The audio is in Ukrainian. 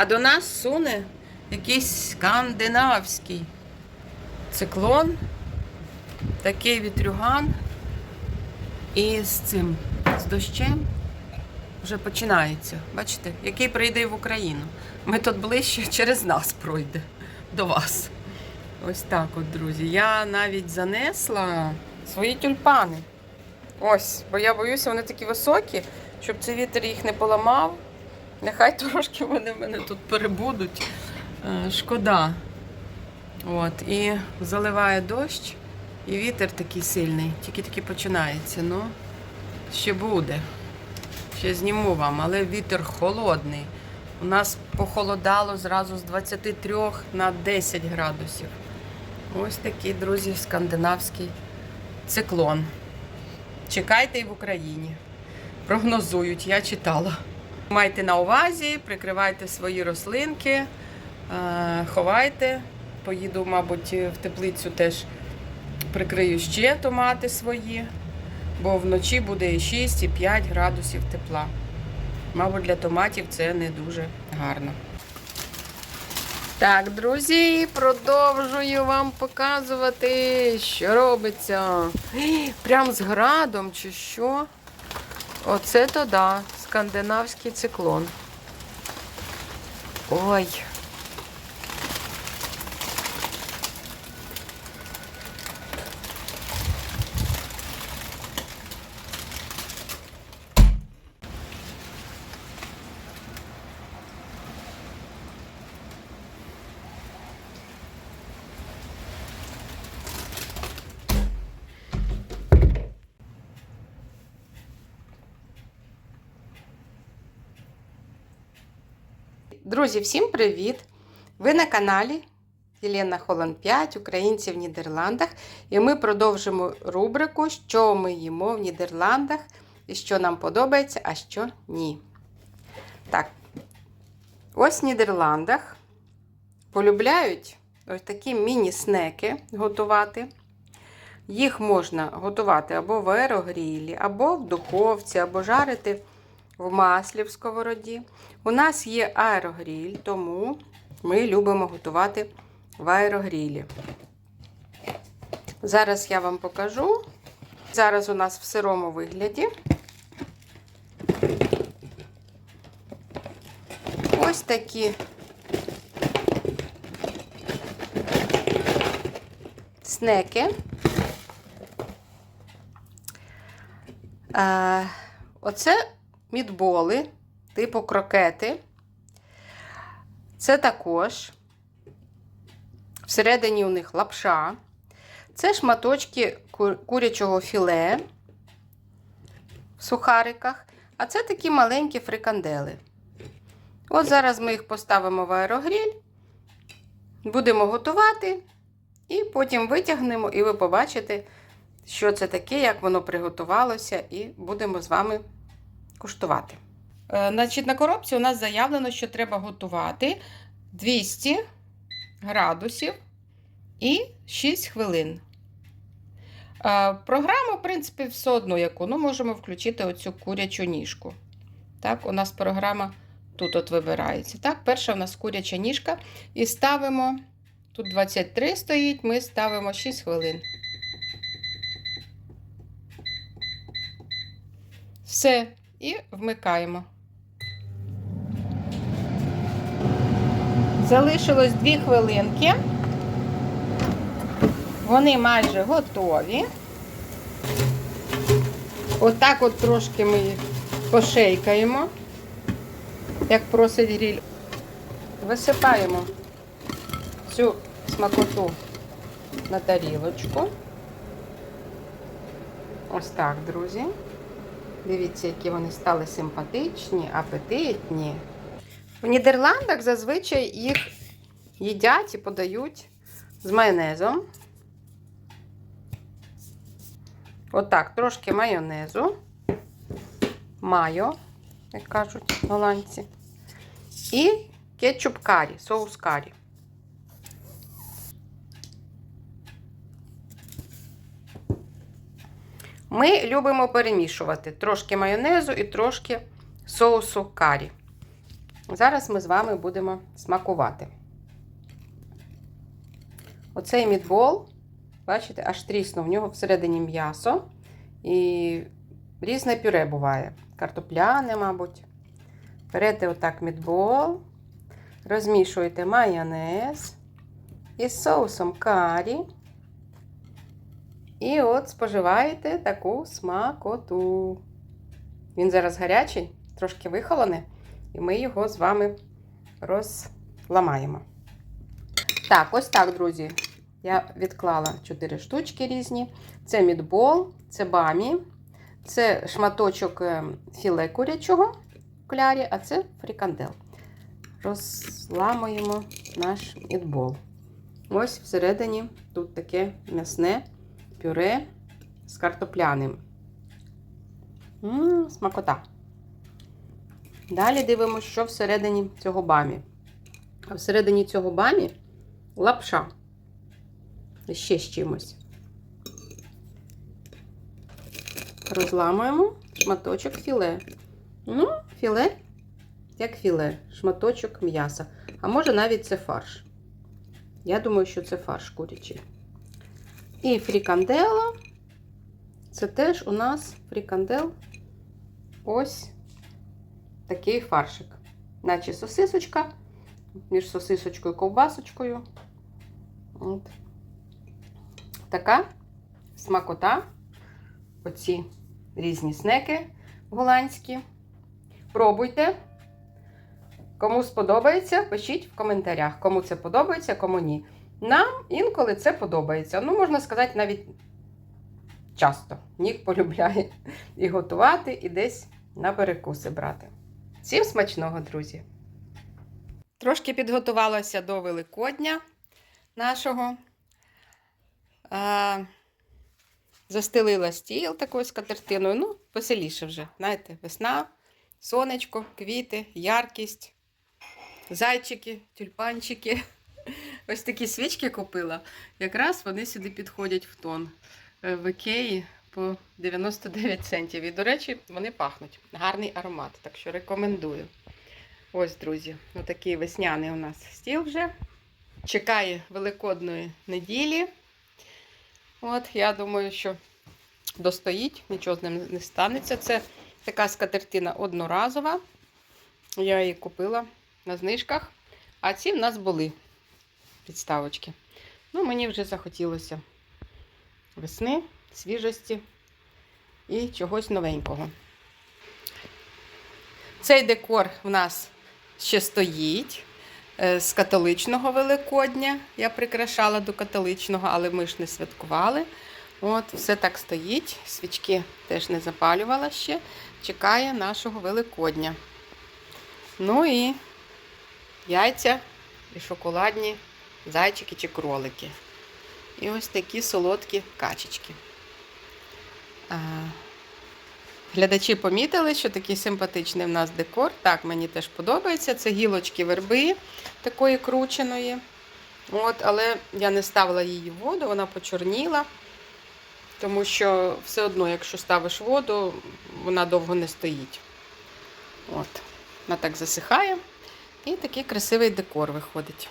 А до нас суне якийсь скандинавський циклон, такий вітрюган. І з цим, з дощем вже починається. Бачите, який прийде в Україну. Ми тут ближче через нас пройде до вас. Ось так от, друзі. Я навіть занесла свої тюльпани. Ось, бо я боюся, вони такі високі, щоб цей вітер їх не поламав. Нехай трошки вони в мене тут перебудуть. Е, Шкода. От, і заливає дощ, і вітер такий сильний, тільки-тільки починається. Ну, ще буде. Ще зніму вам, але вітер холодний. У нас похолодало зразу з 23 на 10 градусів. Ось такий, друзі, скандинавський циклон. Чекайте і в Україні. Прогнозують, я читала. Майте на увазі, прикривайте свої рослинки, е, ховайте. Поїду, мабуть, в теплицю теж прикрию ще томати свої, бо вночі буде і 6, і 5 градусів тепла. Мабуть, для томатів це не дуже гарно. Так, друзі, продовжую вам показувати, що робиться. Прям з градом чи що. Оце то да, скандинавський циклон. Ой. Друзі, всім привіт! Ви на каналі Єлена Холланд 5, Українці в Нідерландах. І ми продовжимо рубрику, що ми їмо в Нідерландах і що нам подобається, а що ні. Так, ось в Нідерландах полюбляють ось такі міні-снеки готувати. Їх можна готувати або в аерогрілі, або в духовці, або жарити в маслі в сковороді. У нас є аерогріль, тому ми любимо готувати в аерогрілі. Зараз я вам покажу. Зараз у нас в сирому вигляді. Ось такі снеки. А, оце мідболи, типу крокети. Це також всередині у них лапша. Це шматочки курячого філе в сухариках, а це такі маленькі фрикандели. От зараз ми їх поставимо в аерогріль, будемо готувати, і потім витягнемо, і ви побачите, що це таке, як воно приготувалося, і будемо з вами куштувати. Е, Значить, на коробці у нас заявлено, що треба готувати 200 градусів і 6 хвилин. Е, Програму, в принципі, все одно яку. Ну, можемо включити оцю курячу ніжку. Так, у нас програма тут от вибирається. Так, перша у нас куряча ніжка. І ставимо, тут 23 стоїть, ми ставимо 6 хвилин. Все, і вмикаємо. Залишилось 2 хвилинки. Вони майже готові. Отак от трошки ми їх пошейкаємо, як просить гріль. Висипаємо цю смакоту на тарілочку. Ось так, друзі. Дивіться, які вони стали симпатичні, апетитні. В Нідерландах зазвичай їх їдять і подають з майонезом. Отак, трошки майонезу, майо, як кажуть голландці, і кетчуп карі, соус карі. Ми любимо перемішувати трошки майонезу і трошки соусу карі. Зараз ми з вами будемо смакувати. Оцей мідбол, бачите, аж тріснув. В нього всередині м'ясо і різне пюре буває. Картопляне, мабуть. Берете отак мідбол, розмішуєте майонез із соусом карі. І от споживаєте таку смакоту. Він зараз гарячий, трошки вихолоне, і ми його з вами розламаємо. Так, ось так, друзі. Я відклала 4 штучки різні. Це мідбол, це бамі, це шматочок е, філе курячого в клярі, а це фрікандел. Розламуємо наш мідбол. Ось всередині тут таке м'ясне пюре з картопляним. Ммм, смакота. Далі дивимося, що всередині цього бамі. А всередині цього бамі лапша. Ще з чимось. Розламуємо шматочок філе. Ну, філе, як філе, шматочок м'яса. А може навіть це фарш. Я думаю, що це фарш курячий. І фрікандело. Це теж у нас фрікандел. Ось такий фаршик. Наче сосисочка, між сосисочкою і ковбасочкою. От. Така смакота. Оці різні снеки голландські. Пробуйте. Кому сподобається, пишіть в коментарях, кому це подобається, кому ні. Нам інколи це подобається. Ну, можна сказати, навіть часто. Нік полюбляє і готувати, і десь на перекуси брати. Всім смачного, друзі! Трошки підготувалася до Великодня нашого. А, застелила стіл такою скатертиною. Ну, веселіше вже. Знаєте, весна, сонечко, квіти, яркість, зайчики, тюльпанчики. Ось такі свічки купила. Якраз вони сюди підходять в тон. Е, В Ікеї по 99 центів. І, до речі, вони пахнуть. Гарний аромат, так що рекомендую. Ось, друзі, отакий весняний у нас стіл вже. Чекає Великодної неділі. От, я думаю, що достоїть, нічого з ним не станеться. Це така скатертина одноразова. Я її купила на знижках. А ці в нас були підставочки. Ну, мені вже захотілося весни, свіжості і чогось новенького. Цей декор в нас ще стоїть е, з католичного Великодня. Я прикрашала до католичного, але ми ж не святкували. От, все так стоїть. Свічки теж не запалювала ще. Чекає нашого Великодня. Ну і яйця і шоколадні зайчики чи кролики. І ось такі солодкі качечки. Глядачі помітили, що такий симпатичний в нас декор. Так, мені теж подобається. Це гілочки верби такої крученої. От, але я не ставила її в воду, вона почорніла. Тому що все одно, якщо ставиш воду, вона довго не стоїть. От. Вона так засихає. І такий красивий декор виходить.